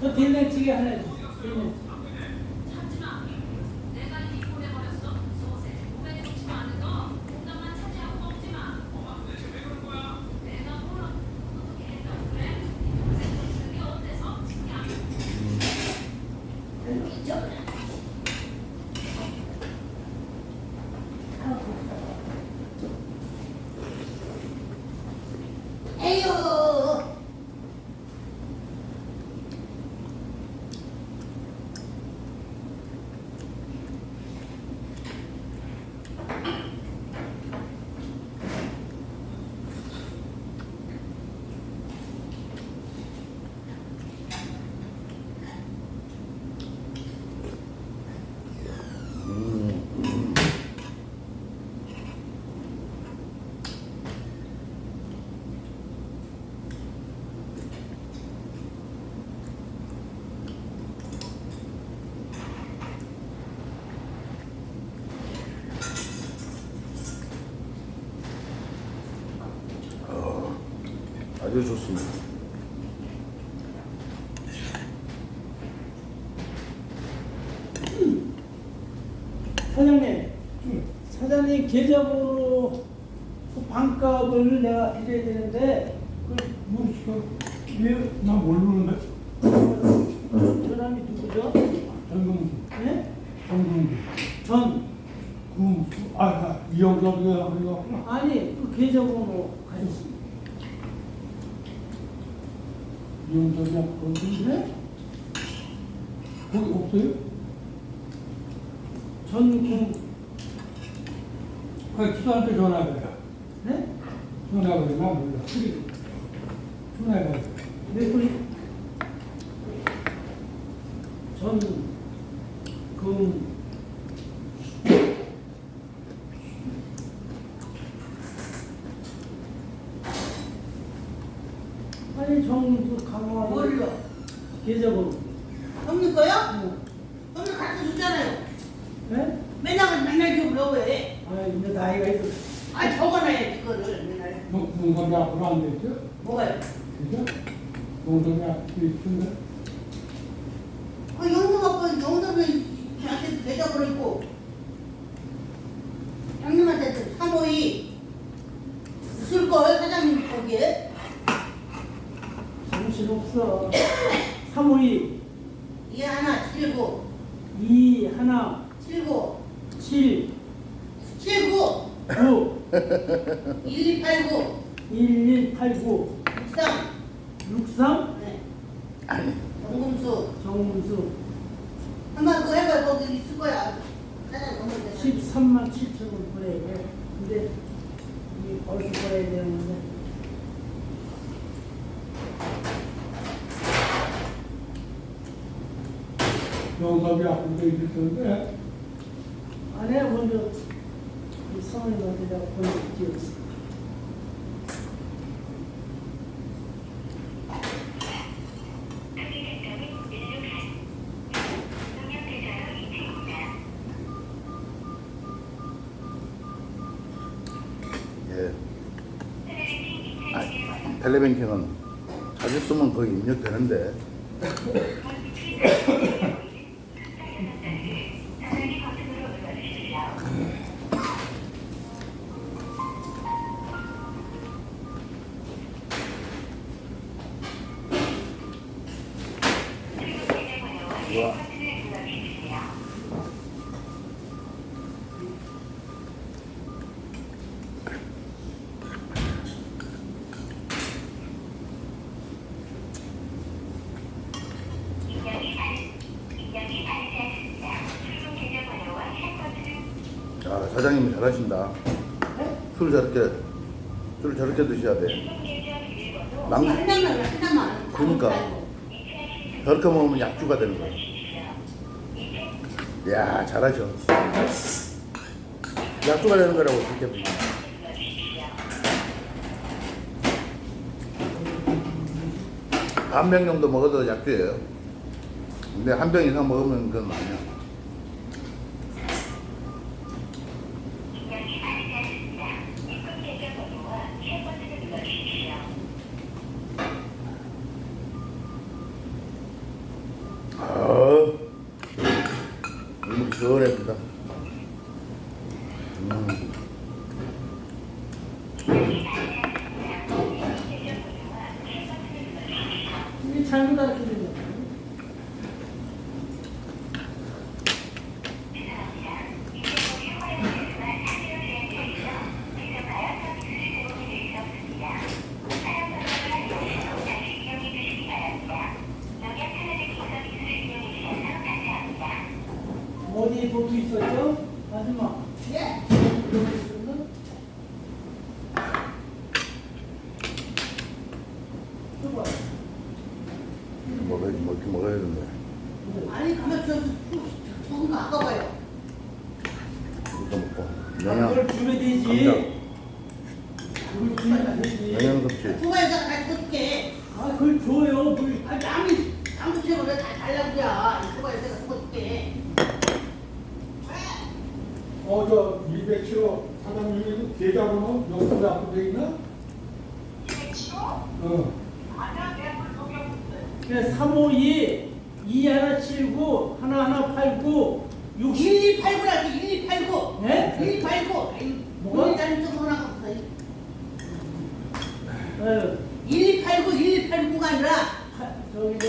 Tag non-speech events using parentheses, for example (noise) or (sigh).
저 된장찌개 하나 주세요. 된장찌개. 에 아주 좋습니다. 사장님, 사장님 계좌번호 그 반값을 내가 드려야 되는데 뭐 시켜? 나 모르는데. 그 사람이 누구죠? 전동수, 네? 전동수. 전 그, 아, 아, 이영석이가 그거. 아니 그 계좌번호 가지고 이영석이야, 거기. 네? 거기 없어요? 전국 그 기사한테 전화해봐요. 네? 전화해봐요. 나 몰라. 전화해봐요. 네 우리 전금 아니 정수 강화 뭘로? 계좌번호 형님 거요? 네? 형님 갖다 주잖아요. 네? 맨날 맨날 주고 왜? 아 이제 나이가 있어 아 적어놔야지 그거를 맨날. 너, 농담이 앞으로 안 됐죠? 뭐가요? 그죠? 농담이 앞으로 있던 2 하나 79 2 하나 79 7 79 9 1289 1189 63 63 네. 아니. 정금수. 정금수. 영석이 앞으로 있던데? 안에 먼저 이 성인한테다가 보내줄게요 예. 아, 텔레뱅킹은 자주 쓰면 거기 입력되는데 (laughs) (laughs) 우와. 아, 사장님이 잘하신다. 술 저렇게 술 저렇게 드셔야 돼. 남 하나만 하나만 그러니까. 저렇게 먹으면 약주가 되는 거야. 야, 잘하셔. 약주가 되는 거라고 그렇게 보면. 반병 정도 먹어도 약주예요. 근데 한 병 이상 먹으면 그건 아니야. Dura, então. 어디에 보트 있었죠? 아줌마. 예. 여기 있었나? 줘봐. 먹어야지, 먹긴 먹어야 되는데. 아니 가만 저 적은 거 아까워요. 이것도 먹고. 아, 그걸 영양, 주면 되지. 감자. 그걸 주면 되지. 영양 섭취. 좋아요, 내가 다 줄게. 아, 그걸 줘요. 물. 아, 남이 남부채로 내가 다 달라고야. 그거 줄게. 어, 저 200kg 사장님이 계좌번호 여기서 앞으로 돼 있나? 어. 그래 352 2 하나 79 하나 하나 89 60 1289라지 1289. 네? 1289. 뭐가? 우리 다른 쪽으로 나갔어. 어, 1289, 1289가 아니라 파- 저기 저